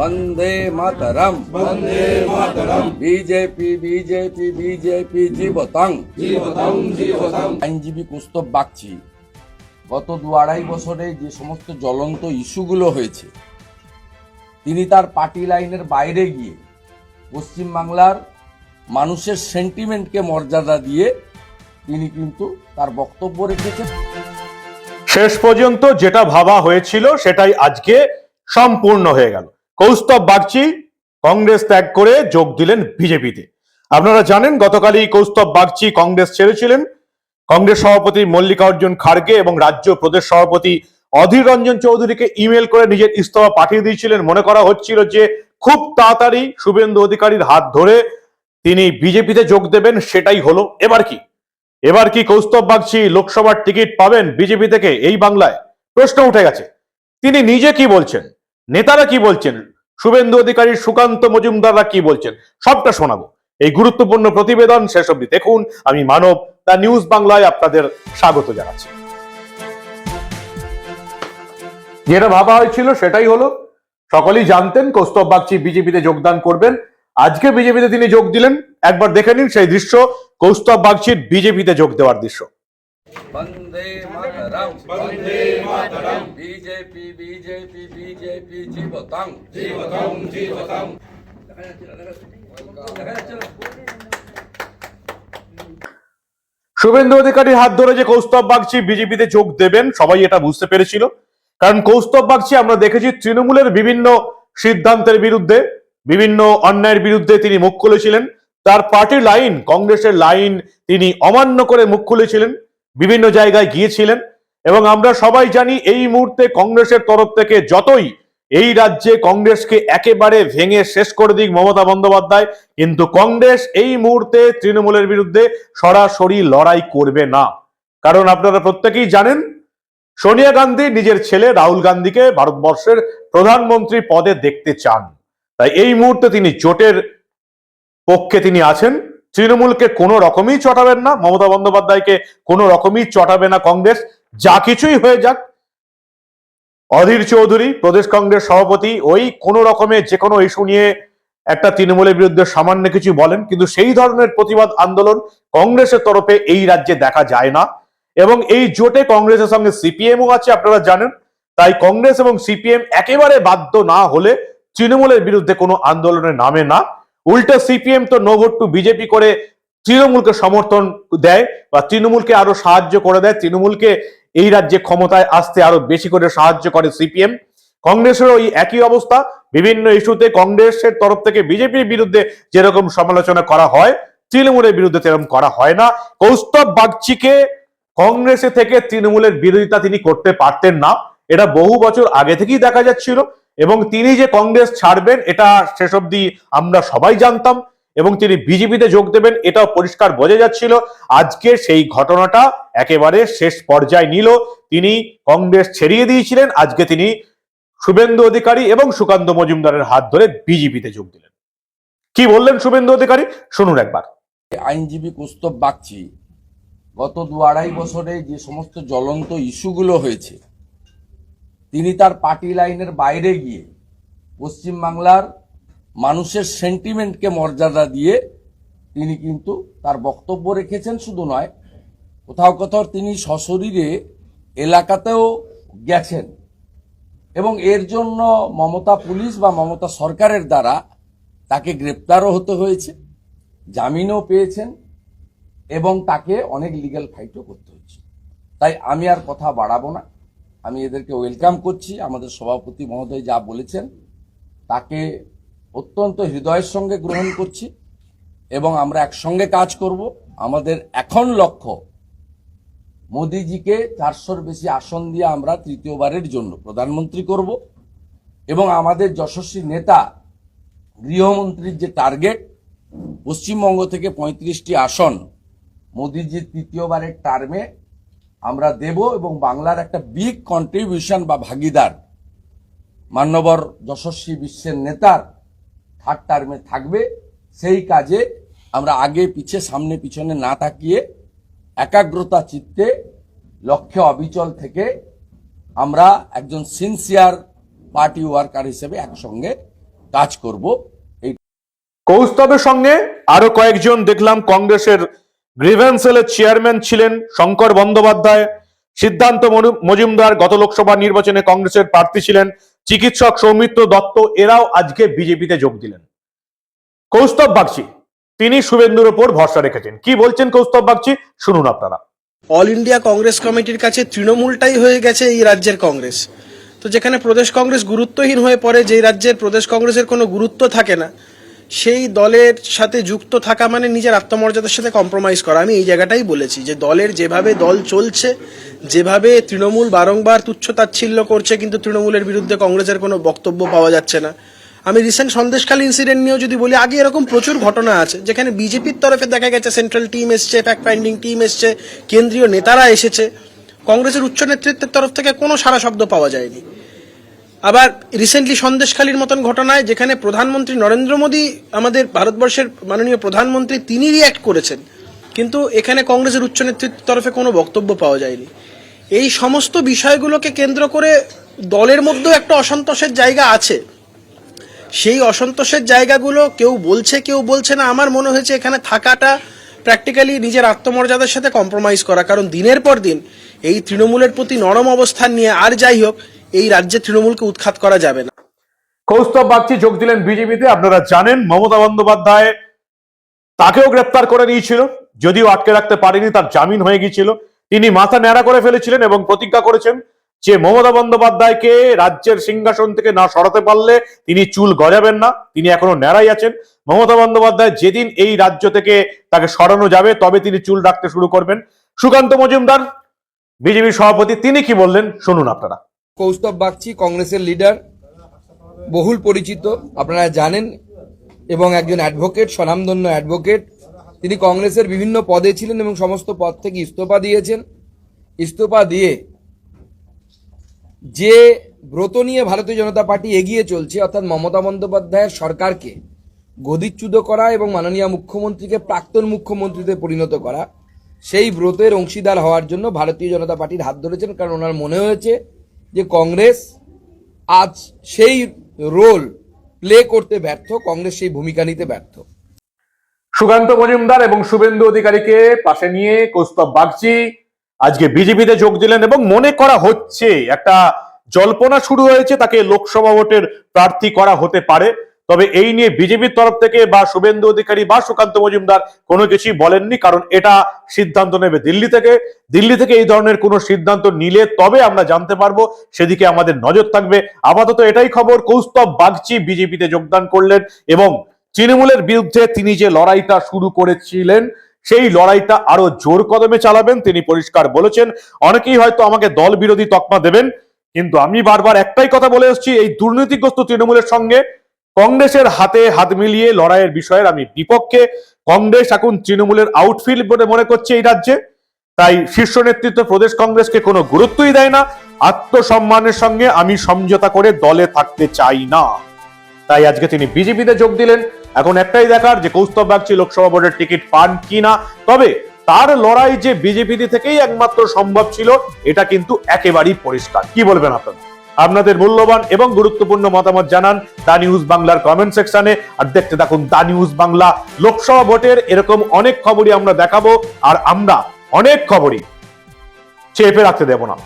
Vande Mataram Vande Mataram BJP BJP BJP জীবতং। জীবতং জীবতং। আইনজীবী কুস্তব বাগচি গত দু আড়াই বছরে যে সমস্ত জ্বলন্ত ইস্যুগুলো হয়েছে তিনি তার পার্টি লাইনের বাইরে গিয়ে পশ্চিমবাংলার মানুষের সেন্টিমেন্টকে মর্যাদা দিয়ে তিনি কিন্তু তার বক্তব্য রেখেছেন। শেষ পর্যন্ত যেটা ভাবা হয়েছিল সেটাই আজকে সম্পূর্ণ হয়ে গেল। কৌস্তব বাগচি কংগ্রেস ত্যাগ করে যোগ দিলেন বিজেপিতে। আপনারা জানেন, গতকালই কৌস্তব বাগচি কংগ্রেস ছেড়েছিলেন। কংগ্রেস সভাপতি মল্লিকার্জুন খাড়গে এবং রাজ্য প্রদেশ সভাপতি অধীর রঞ্জন চৌধুরীকে ইমেল করে নিজের ইস্তফা পাঠিয়ে দিয়েছিলেন। মনে করা হচ্ছিল যে খুব তাড়াতাড়ি শুভেন্দু অধিকারীর হাত ধরে তিনি বিজেপিতে যোগ দেবেন, সেটাই হলো। এবার কি? এবার কি কৌস্তব বাগচি লোকসভার টিকিট পাবেন বিজেপি থেকে? এই বাংলায় প্রশ্ন উঠে গেছে। তিনি নিজে কি বলছেন? নেতারা কি বলছেন? শুভেন্দু অধিকারী সুকান্ত মজুমদাররা কি বলছেন? সবটা শোনাবো। এই গুরুত্বপূর্ণ প্রতিবেদন শেষ অবধি দেখুন। আমি মানব দা নিউজ বাংলায় আপনাদের স্বাগত জানাচ্ছি। যেটা ভাবা হয়েছিল সেটাই হলো, সকলেই জানতেন কৌস্তব বাগচি বিজেপিতে যোগদান করবেন। আজকে বিজেপিতে তিনি যোগ দিলেন। একবার দেখে নিন সেই দৃশ্য, কৌস্তব বাগচির বিজেপিতে যোগ দেওয়ার দৃশ্য। वंदे मातरम Vande Mataram BJP BJP BJP জীবতং जीवतं जीवतम् Suvendu অধিকারীর হাত ধরে যে কৌস্তব বাগচি বিজেপিতে যোগ দেবেন সবাই এটা বুঝতে পেরেছিল কারণ কৌস্তব বাগচি আমরা দেখেছি তৃণমূলের বিভিন্ন সিদ্ধান্তের বিরুদ্ধে বিভিন্ন অন্যায়ের বিরুদ্ধে তিনি মুখ খুলেছিলেন তার পার্টির লাইন কংগ্রেসের লাইন তিনি অমান্য করে মুখ খুলেছিলেন বিভিন্ন জায়গায় গিয়েছিলেন এবং আমরা সবাই জানি এই মুহূর্তে কংগ্রেসের তরফ থেকে যতই এই রাজ্যে কংগ্রেসকে একেবারে ভেঙে শেষ করে দিক মমতা বন্দ্যোপাধ্যায়, কিন্তু কংগ্রেস এই মুহূর্তে তৃণমূলের বিরুদ্ধে সরাসরি লড়াই করবে না। কারণ আপনারা প্রত্যেকেই জানেন, সোনিয়া গান্ধী নিজের ছেলে রাহুল গান্ধীকে ভারতবর্ষের প্রধানমন্ত্রী পদে দেখতে চান। তাই এই মুহূর্তে তিনি জোটের পক্ষে তিনি আছেন। তৃণমূলকে কোনো রকমই চটাবেন না, মমতা বন্দ্যোপাধ্যায়কে কোনো রকমই চটাবে না কংগ্রেস। যা কিছুই হয়ে যাক, অধীর চৌধুরী, প্রদেশ কংগ্রেস সভাপতি, ওই কোনো রকমের যে কোনো ইস্যু নিয়ে একটা তৃণমূলের বিরুদ্ধে সামান্য কিছু বলেন, কিন্তু সেই ধরনের প্রতিবাদ আন্দোলন কংগ্রেসের তরফে এই রাজ্যে দেখা যায় না। এবং এই জোটে কংগ্রেসের সঙ্গে সিপিএমও আছে, আপনারা জানেন। তাই কংগ্রেস এবং সিপিএম একেবারে বাধ্য না হলে তৃণমূলের বিরুদ্ধে কোনো আন্দোলনে নামে না। উল্টো সিপিএম তো নো ভোট টু বিজেপি করে তৃণমূলকে সমর্থন দেয় বা তৃণমূলকে আরও সাহায্য করে দেয়। তৃণমূলকে এই রাজ্যে ক্ষমতায় আসতে আরও বেশি করে সাহায্য করে সিপিএম। কংগ্রেসেরও এই একই অবস্থা। বিভিন্ন ইস্যুতে কংগ্রেসের তরফ থেকে বিজেপির বিরুদ্ধে যেরকম সমালোচনা করা হয়, তৃণমূলের বিরুদ্ধে সেরকম করা হয় না। কৌস্তব বাগচিকে কংগ্রেসে থেকে তৃণমূলের বিরোধিতা তিনি করতে পারতেন না। এটা বহু বছর আগে থেকেই দেখা যাচ্ছিল। এবং তিনি যে কংগ্রেস ছাড়বেন, এটা শেষ অবধি আমরা সবাই জানতাম এবং তিনি বিজেপিতে যোগ দেবেন, এটাও পরিষ্কার বোঝা যাচ্ছিল। আজকে সেই ঘটনাটা একেবারে শেষ পর্যায়ে নিল। তিনি কংগ্রেস ছেড়িয়ে দিয়েছিলেন, আজকে তিনি শুভেন্দু অধিকারী এবং সুকান্ত মজুমদারের হাত ধরে বিজেপিতে যোগ দিলেন। কি বললেন শুভেন্দু অধিকারী? শুনুন একবার। আইনজীবী কৌস্তব বাগচি, গত দু আড়াই বছরে যে সমস্ত জ্বলন্ত ইস্যুগুলো হয়েছে তিনি তার পার্টি লাইনের বাইরে গিয়ে পশ্চিমবাংলার মানুষের সেন্টিমেন্টকে মর্যাদা দিয়ে তিনি কিন্তু তার বক্তব্য রেখেছেন। শুধু নয়, কোথাও কোথাও তিনি সশরীরে এলাকাতেও গেছেন এবং এর জন্য মমতা পুলিশ বা মমতা সরকারের দ্বারা তাকে গ্রেপ্তারও হতে হয়েছে, জামিনও পেয়েছেন এবং তাকে অনেক লিগ্যাল ফাইটও করতে হয়েছে তাই আমি আর কথা বাড়াবো না। আমি এদেরকে ওয়েলকাম করছি। আমাদের সভাপতি মহোদয় যা বলেছেন, তাকে অত্যন্ত হৃদয়ের সঙ্গে গ্রহণ করছি এবং আমরা একসঙ্গে কাজ করব। আমাদের এখন লক্ষ্য, মোদিজিকে চারশোর বেশি আসন দিয়ে আমরা তৃতীয়বারের জন্য প্রধানমন্ত্রী করব এবং আমাদের যশস্বী নেতা, গৃহমন্ত্রীর যে টার্গেট পশ্চিমবঙ্গ থেকে পঁয়ত্রিশটি আসন, মোদিজির তৃতীয়বারের টার্মে আমরা দেব এবং বাংলার একটা বিগ কন্ট্রিবিউশন বা ভাগিদার মান্যবর যশস্বী বিশ্বের নেতার থার্ড টার্মে থাকবে। সেই কাজে আমরা আগে পিছে, সামনে, পিছনে না তাকিয়ে একাগ্রতা চিত্তে লক্ষ্যে অবিচল থেকে আমরা একজন সিনসিয়ার পার্টি ওয়ার্কার হিসেবে একসঙ্গে কাজ করব। এই কৌস্তবের সঙ্গে আরও কয়েকজন দেখলাম কংগ্রেসের গ্রিভেন্স সেলের চেয়ারম্যান ছিলেন শঙ্কর বন্দ্যোপাধ্যায়। সিদ্ধান্ত মজুমদার গত লোকসভা নির্বাচনে কংগ্রেসের প্রার্থী ছিলেন চিকিৎসক সৌমিত্র দত্ত। এরাও আজকে বিজেপিতে যোগ দিলেন। কৌস্তব বাগচি, তিনি শুভেন্দুর ওপর ভরসা রেখেছেন। কি বলছেন কৌস্তব বাগচি? শুনুন আপনারা। অল ইন্ডিয়া কংগ্রেস কমিটির কাছে তৃণমূলটাই হয়ে গেছে এই রাজ্যের কংগ্রেস। তো যেখানে প্রদেশ কংগ্রেস গুরুত্বহীন হয়ে পড়ে, যেই রাজ্যের প্রদেশ কংগ্রেসের কোনো গুরুত্ব থাকে না সেই দলের সাথে যুক্ত থাকা মানে নিজের আত্মমর্যাদার সাথে কম্প্রোমাইজ করা। আমি এই জায়গাটাই বলেছি যে দলের যেভাবে দল চলছে, যেভাবে তৃণমূল বারংবার তুচ্ছ তাচ্ছিল্য করছে, কিন্তু তৃণমূলের বিরুদ্ধে কংগ্রেসের কোনো বক্তব্য পাওয়া যাচ্ছে না। আমি রিসেন্ট সন্দেশখালী ইনসিডেন্ট নিয়েও যদি বলি, আগে এরকম প্রচুর ঘটনা আছে, যেখানে বিজেপির তরফে দেখা গেছে সেন্ট্রাল টিম এসছে ফ্যাক্ট ফাইন্ডিং টিম এসছে, কেন্দ্রীয় নেতারা এসেছে। কংগ্রেসের উচ্চ নেতৃত্বের তরফ থেকে কোনো সারা শব্দ পাওয়া যায়নি। আবার রিসেন্টলি সন্দেশখালীর মতন ঘটনায় যেখানে প্রধানমন্ত্রী নরেন্দ্র মোদী আমাদের ভারতবর্ষের মাননীয় প্রধানমন্ত্রী তিনি রিয়্যাক্ট করেছেন। কিন্তু এখানে কংগ্রেসের উচ্চ নেতৃত্বের তরফে কোনো বক্তব্য পাওয়া যায়নি। এই সমস্ত বিষয়গুলোকে কেন্দ্র করে দলের মধ্যেও একটা অসন্তোষের জায়গা আছে। সেই অসন্তোষের জায়গাগুলো কেউ বলছে কেউ বলছে না। আমার মনে হয়েছে এখানে থাকাটা প্র্যাকটিক্যালি নিজের আত্মমর্যাদার সাথে কম্প্রোমাইজ করা। কারণ দিনের পর দিন এই তৃণমূলের প্রতি নরম অবস্থান নিয়ে আর যাই হোক এই রাজ্যে তৃণমূলকে উৎখাত করা যাবে না। কৌস্তব বাগচি যোগ দিলেন বিজেপিতে, আপনারা জানেন, মমতা বন্দ্যোপাধ্যায় তাকেও গ্রেপ্তার করে নিয়েছিল, যদিও আটকে রাখতে পারেনি, তার জামিন হয়ে গিয়েছিল। তিনি মাথা ন্যাড়া করে ফেলেছিলেন এবং প্রতিজ্ঞা করেছেন যে মমতা বন্দ্যোপাধ্যায়কে রাজ্যের সিংহাসন থেকে না সরাতে পারলে তিনি চুল গজাবেন না, তিনি এখনও ন্যাড়াই আছেন। মমতা বন্দ্যোপাধ্যায় যেদিন এই রাজ্য থেকে তাকে সরানো যাবে, তবে তিনি চুল রাখতে শুরু করবেন। সুকান্ত মজুমদার বিজেপি সভাপতি, তিনি কি বললেন? শুনুন আপনারা। কৌস্তব বাগচি, কংগ্রেসের লিডার, বহুল পরিচিত, আপনারা জানেন, এবং একজন অ্যাডভোকেট, স্বনামধন্য অ্যাডভোকেট। তিনি কংগ্রেসের বিভিন্ন পদে ছিলেন এবং সমস্ত পদ থেকে ইস্তফা দিয়েছেন। ইস্তফা দিয়ে যে ব্রত নিয়ে ভারতীয় জনতা পার্টি এগিয়ে চলছে, অর্থাৎ মমতা বন্দ্যোপাধ্যায়ের সরকারকে গদিচ্যুত করা এবং মাননীয় মুখ্যমন্ত্রীকে প্রাক্তন মুখ্যমন্ত্রীতে পরিণত করা, সেই ব্রতের অংশীদার হওয়ার জন্য ভারতীয় জনতা পার্টির হাত ধরেছেন, কারণ ওনার মনে হয়েছে যে কংগ্রেস আজ সেই রোল প্লে করতে ব্যর্থ, কংগ্রেস সেই ভূমিকা নিতে ব্যর্থ। সুকান্ত মজুমদার এবং শুভেন্দু অধিকারীকে পাশে নিয়ে কৌস্তব বাগচি আজকে বিজেপিতে যোগ দিলেন এবং মনে করা হচ্ছে, একটা জল্পনা শুরু হয়েছে তাকে লোকসভা ভোটের প্রার্থী করা হতে পারে। তবে এই নিয়ে বিজেপির তরফ থেকে বা শুভেন্দু অধিকারী বা সুকান্ত মজুমদার কোনো কিছুই বলেননি, কারণ এটা সিদ্ধান্ত নেবে দিল্লি থেকে। দিল্লি থেকে এই ধরনের কোনো সিদ্ধান্ত নিলে তবে আমরা জানতে পারব, সেদিকে আমাদের নজর থাকবে। আপাতত এটাই খবর, কৌস্তব বাগচি বিজেপিতে যোগদান করলেন এবং তৃণমূলের বিরুদ্ধে তিনি যে লড়াইটা শুরু করেছিলেন, সেই লড়াইটা আরও জোর কদমে চালাবেন, তিনি পরিষ্কার বলেছেন। অনেকেই হয়তো আমাকে দল বিরোধী তকমা দেবেন, কিন্তু আমি বারবার একটাই কথা বলে এসেছি, এই দুর্নীতিগ্রস্ত তৃণমূলের সঙ্গে কংগ্রেসের হাতে হাত মিলিয়ে লড়াইয়ের বিষয়ের আমি বিপক্ষে, কংগ্রেস এখন তৃণমূলের আউটফিল্ড বলে মনে করছে এই রাজ্যে। তাই শীর্ষ নেতৃত্ব প্রদেশ কংগ্রেসকে কোনো গুরুত্বই দেয় না। আত্মসম্মানের সঙ্গে আমি সমঝোতা করে দলে থাকতে চাই না। তাই আজকে তিনি বিজেপিতে যোগ দিলেন। এখন একটাই দেখার যে কৌস্তব বাগচি লোকসভা বোর্ডের টিকিট পান কিনা তবে তার লড়াই যে বিজেপি থেকেই একমাত্র সম্ভব ছিল, এটা কিন্তু একেবারেই পরিষ্কার। কি বলবেন আপনারা? আপনাদের মূল্যবান এবং গুরুত্বপূর্ণ মতামত জানান দা নিউজ বাংলার কমেন্ট সেকশনে। আর দেখতে থাকুন দা নিউজ বাংলা। লোকসভা ভোটের এরকম অনেক খবরই আমরা দেখাবো, আর আমরা অনেক খবরই চেপে রাখতে দেব না।